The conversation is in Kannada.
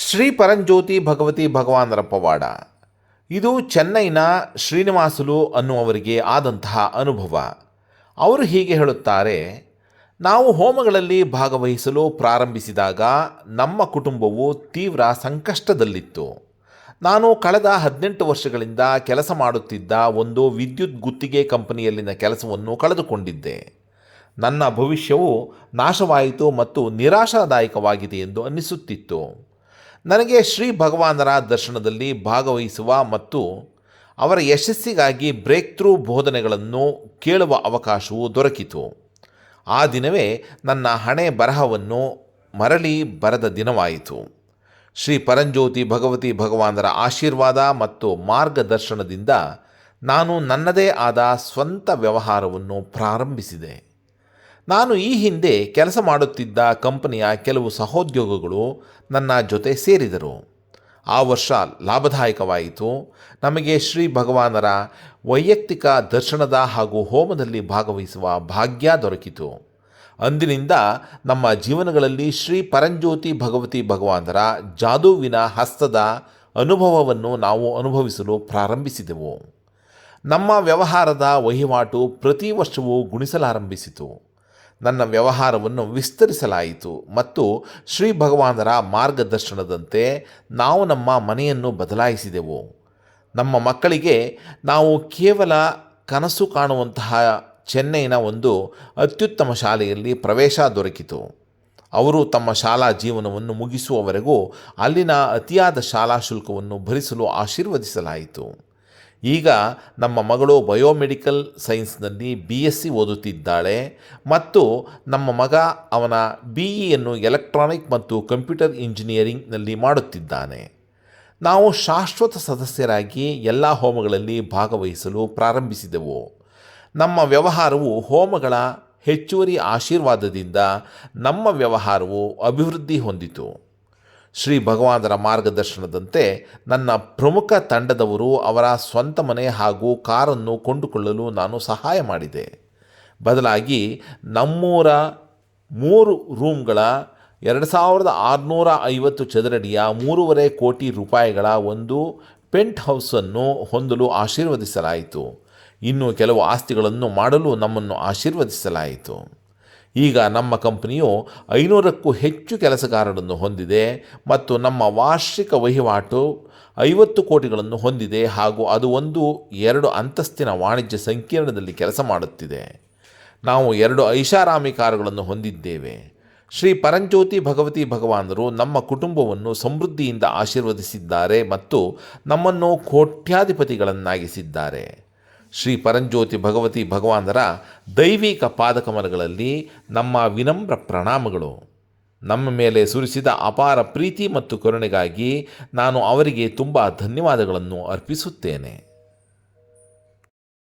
ಶ್ರೀ ಪರಂಜ್ಯೋತಿ ಭಗವತಿ ಭಗವಾನರ ಪವಾಡ. ಇದು ಚೆನ್ನೈನ ಶ್ರೀನಿವಾಸುಲು ಅನ್ನುವವರಿಗೆ ಆದಂತಹ ಅನುಭವ. ಅವರು ಹೀಗೆ ಹೇಳುತ್ತಾರೆ, ನಾವು ಹೋಮಗಳಲ್ಲಿ ಭಾಗವಹಿಸಲು ಪ್ರಾರಂಭಿಸಿದಾಗ ನಮ್ಮ ಕುಟುಂಬವು ತೀವ್ರ ಸಂಕಷ್ಟದಲ್ಲಿತ್ತು. ನಾನು ಕಳೆದ ಹದಿನೆಂಟು ವರ್ಷಗಳಿಂದ ಕೆಲಸ ಮಾಡುತ್ತಿದ್ದ ಒಂದು ವಿದ್ಯುತ್ ಗುತ್ತಿಗೆ ಕಂಪನಿಯಲ್ಲಿನ ಕೆಲಸವನ್ನು ಕಳೆದುಕೊಂಡಿದ್ದೆ. ನನ್ನ ಭವಿಷ್ಯವು ನಾಶವಾಯಿತು ಮತ್ತು ನಿರಾಶಾದಾಯಕವಾಗಿದೆ ಎಂದು ಅನ್ನಿಸುತ್ತಿತ್ತು. ನನಗೆ ಶ್ರೀ ಭಗವಾನರ ದರ್ಶನದಲ್ಲಿ ಭಾಗವಹಿಸುವ ಮತ್ತು ಅವರ ಯಶಸ್ಸಿಗಾಗಿ ಬ್ರೇಕ್ ಥ್ರೂ ಬೋಧನೆಗಳನ್ನು ಕೇಳುವ ಅವಕಾಶವು ದೊರಕಿತು. ಆ ದಿನವೇ ನನ್ನ ಹಣೆ ಬರಹವನ್ನು ಮರಳಿ ಬರೆದ ದಿನವಾಯಿತು. ಶ್ರೀ ಪರಂಜ್ಯೋತಿ ಭಗವತಿ ಭಗವಾನರ ಆಶೀರ್ವಾದ ಮತ್ತು ಮಾರ್ಗದರ್ಶನದಿಂದ ನಾನು ನನ್ನದೇ ಆದ ಸ್ವಂತ ವ್ಯವಹಾರವನ್ನು ಪ್ರಾರಂಭಿಸಿದೆ. ನಾನು ಈ ಹಿಂದೆ ಕೆಲಸ ಮಾಡುತ್ತಿದ್ದ ಕಂಪನಿಯ ಕೆಲವು ಸಹೋದ್ಯೋಗಿಗಳು ನನ್ನ ಜೊತೆ ಸೇರಿದರು. ಆ ವರ್ಷ ಲಾಭದಾಯಕವಾಯಿತು. ನಮಗೆ ಶ್ರೀ ಭಗವಾನರ ವೈಯಕ್ತಿಕ ದರ್ಶನದ ಹಾಗೂ ಹೋಮದಲ್ಲಿ ಭಾಗವಹಿಸುವ ಭಾಗ್ಯ ದೊರಕಿತು. ಅಂದಿನಿಂದ ನಮ್ಮ ಜೀವನಗಳಲ್ಲಿ ಶ್ರೀ ಪರಂಜ್ಯೋತಿ ಭಗವತಿ ಭಗವಾನರ ಜಾದೂವಿನ ಹಸ್ತದ ಅನುಭವವನ್ನು ನಾವು ಅನುಭವಿಸಲು ಪ್ರಾರಂಭಿಸಿದೆವು. ನಮ್ಮ ವ್ಯವಹಾರದ ವಹಿವಾಟು ಪ್ರತಿ ವರ್ಷವೂ ಗುಣಿಸಲಾರಂಭಿಸಿತು. ನನ್ನ ವ್ಯವಹಾರವನ್ನು ವಿಸ್ತರಿಸಲಾಯಿತು ಮತ್ತು ಶ್ರೀ ಭಗವಾನರ ಮಾರ್ಗದರ್ಶನದಂತೆ ನಾವು ನಮ್ಮ ಮನೆಯನ್ನು ಬದಲಾಯಿಸಿದೆವು. ನಮ್ಮ ಮಕ್ಕಳಿಗೆ ನಾವು ಕೇವಲ ಕನಸು ಕಾಣುವಂತಹ ಚೆನ್ನೈನ ಒಂದು ಅತ್ಯುತ್ತಮ ಶಾಲೆಯಲ್ಲಿ ಪ್ರವೇಶ ದೊರಕಿತು. ಅವರು ತಮ್ಮ ಶಾಲಾ ಜೀವನವನ್ನು ಮುಗಿಸುವವರೆಗೂ ಅಲ್ಲಿನ ಅತಿಯಾದ ಶಾಲಾ ಶುಲ್ಕವನ್ನು ಭರಿಸಲು ಆಶೀರ್ವದಿಸಲಾಯಿತು. ಈಗ ನಮ್ಮ ಮಗಳು ಬಯೋಮೆಡಿಕಲ್ ಸೈನ್ಸ್ನಲ್ಲಿ ಬಿ ಎಸ್ ಸಿ ಓದುತ್ತಿದ್ದಾಳೆ ಮತ್ತು ನಮ್ಮ ಮಗ ಅವನ ಬಿ ಇಯನ್ನು ಎಲೆಕ್ಟ್ರಾನಿಕ್ ಮತ್ತು ಕಂಪ್ಯೂಟರ್ ಇಂಜಿನಿಯರಿಂಗ್ನಲ್ಲಿ ಮಾಡುತ್ತಿದ್ದಾನೆ. ನಾವು ಶಾಶ್ವತ ಸದಸ್ಯರಾಗಿ ಎಲ್ಲ ಹೋಮಗಳಲ್ಲಿ ಭಾಗವಹಿಸಲು ಪ್ರಾರಂಭಿಸಿದೆವು. ನಮ್ಮ ವ್ಯವಹಾರವು ಹೋಮಗಳ ಹೆಚ್ಚುವರಿ ಆಶೀರ್ವಾದದಿಂದ ನಮ್ಮ ವ್ಯವಹಾರವು ಅಭಿವೃದ್ಧಿ ಹೊಂದಿತು. ಶ್ರೀ ಭಗವಾನರ ಮಾರ್ಗದರ್ಶನದಂತೆ ನನ್ನ ಪ್ರಮುಖ ತಂಡದವರು ಅವರ ಸ್ವಂತ ಮನೆ ಹಾಗೂ ಕಾರನ್ನು ಕೊಂಡುಕೊಳ್ಳಲು ನಾನು ಸಹಾಯ ಮಾಡಿದೆ. ಬದಲಾಗಿ ನಮ್ಮೂರ ಮೂರು ರೂಮ್ಗಳ ಎರಡು ಸಾವಿರದ ಆರುನೂರ ಐವತ್ತು ಚದರಡಿಯ ಮೂರುವರೆ ಕೋಟಿ ರೂಪಾಯಿಗಳ ಒಂದು ಪೆಂಟ್ ಹೌಸನ್ನು ಹೊಂದಲು ಆಶೀರ್ವದಿಸಲಾಯಿತು. ಇನ್ನು ಕೆಲವು ಆಸ್ತಿಗಳನ್ನು ಮಾಡಲು ನಮ್ಮನ್ನು ಆಶೀರ್ವದಿಸಲಾಯಿತು. ಈಗ ನಮ್ಮ ಕಂಪನಿಯು ಐನೂರಕ್ಕೂ ಹೆಚ್ಚು ಕೆಲಸಗಾರರನ್ನು ಹೊಂದಿದೆ ಮತ್ತು ನಮ್ಮ ವಾರ್ಷಿಕ ವಹಿವಾಟು ಐವತ್ತು ಕೋಟಿಗಳನ್ನು ಹೊಂದಿದೆ ಹಾಗೂ ಅದು ಒಂದು ಎರಡು ಅಂತಸ್ತಿನ ವಾಣಿಜ್ಯ ಸಂಕೀರ್ಣದಲ್ಲಿ ಕೆಲಸ ಮಾಡುತ್ತಿದೆ. ನಾವು ಎರಡು ಐಷಾರಾಮಿ ಕಾರುಗಳನ್ನು ಹೊಂದಿದ್ದೇವೆ. ಶ್ರೀ ಪರಂಜ್ಯೋತಿ ಭಗವತಿ ಭಗವಾನರು ನಮ್ಮ ಕುಟುಂಬವನ್ನು ಸಮೃದ್ಧಿಯಿಂದ ಆಶೀರ್ವದಿಸಿದ್ದಾರೆ ಮತ್ತು ನಮ್ಮನ್ನು ಕೋಟ್ಯಾಧಿಪತಿಗಳನ್ನಾಗಿಸಿದ್ದಾರೆ. ಶ್ರೀ ಪರಂಜ್ಯೋತಿ ಭಗವತಿ ಭಗವಾನರ ದೈವಿಕ ಪಾದಕಮಲಗಳಲ್ಲಿ ನಮ್ಮ ವಿನಮ್ರ ಪ್ರಣಾಮಗಳು. ನಮ್ಮ ಮೇಲೆ ಸುರಿಸಿದ ಅಪಾರ ಪ್ರೀತಿ ಮತ್ತು ಕರುಣೆಗಾಗಿ ನಾನು ಅವರಿಗೆ ತುಂಬ ಧನ್ಯವಾದಗಳನ್ನು ಅರ್ಪಿಸುತ್ತೇನೆ.